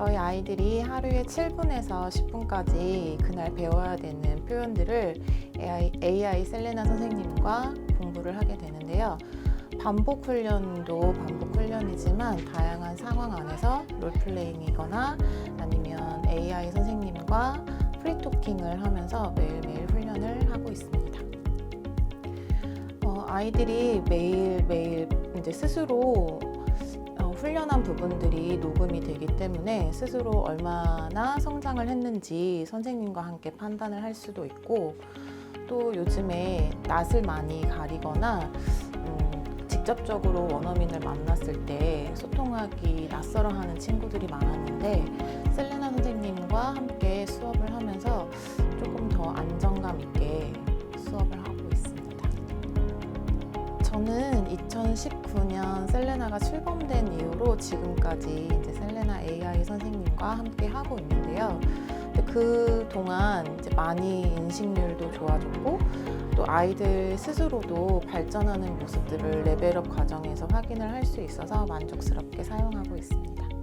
저희 아이들이 하루에 7분에서 10분까지 그날 배워야 되는 표현들을 AI, AI 셀레나 선생님과 공부를 하게 되는데요. 반복 훈련도 반복 훈련이지만 다양한 상황 안에서 롤플레잉이거나 아니면 AI 선생님과 프리토킹을 하면서 매일매일 훈련을 하고 있습니다. 어, 아이들이 매일매일 이제 스스로 어, 훈련한 부분들이 녹음이 되기 때문에 스스로 얼마나 성장을 했는지 선생님과 함께 판단을 할 수도 있고 또 요즘에 낯을 많이 가리거나 음, 직접적으로 원어민을 만났을 때 소통하기 낯설어하는 친구들이 많았는데 셀레나 선생님과 함께 저는 2019년 셀레나가 출범된 이후로 지금까지 이제 셀레나 AI 선생님과 함께 하고 있는데요. 그 동안 이제 많이 인식률도 좋아졌고 또 아이들 스스로도 발전하는 모습들을 레벨업 과정에서 확인을 할 수 있어서 만족스럽게 사용하고 있습니다.